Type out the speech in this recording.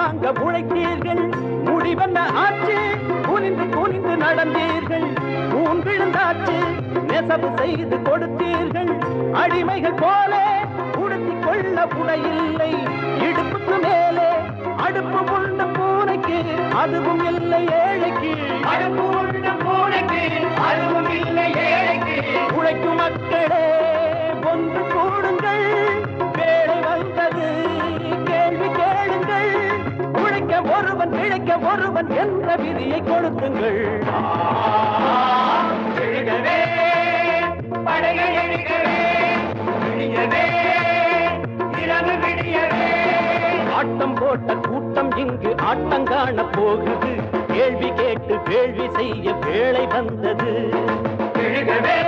வாங்க உழைத்தீர்கள். முடிவென்ன ஆச்சு குனிந்து குனிந்து நடந்தீர்கள். ஊன் விழுந்தாச்சு நெசவு செய்து கொடுத்தீர்கள். அடிமைகள் போல உடுத்திக் கொள்ள உடையில்லை. இடுப்புக்கு மேலே அடுப்பு உள்ள பூனைக்கு அதுவும் இல்லை ஏழைக்கு. அடுப்பு உள்ள பூனைக்கு அதுவும் இல்லை ஏழைக்கு. உழைக்கும் மக்களே ஒன்று கூடுங்கள் பிழைக்க ஒருவன் என்ற விதியை கொடுத்துங்கள். எழுகவே படைகள் எழுகவே விடியவே இரவு விடியவே. ஆட்டம் போட்ட கூட்டம் இங்கு ஆட்டம் காண போகுது. கேள்வி கேட்டு கேள்வி செய்ய வேலை வந்தது. எழுகவே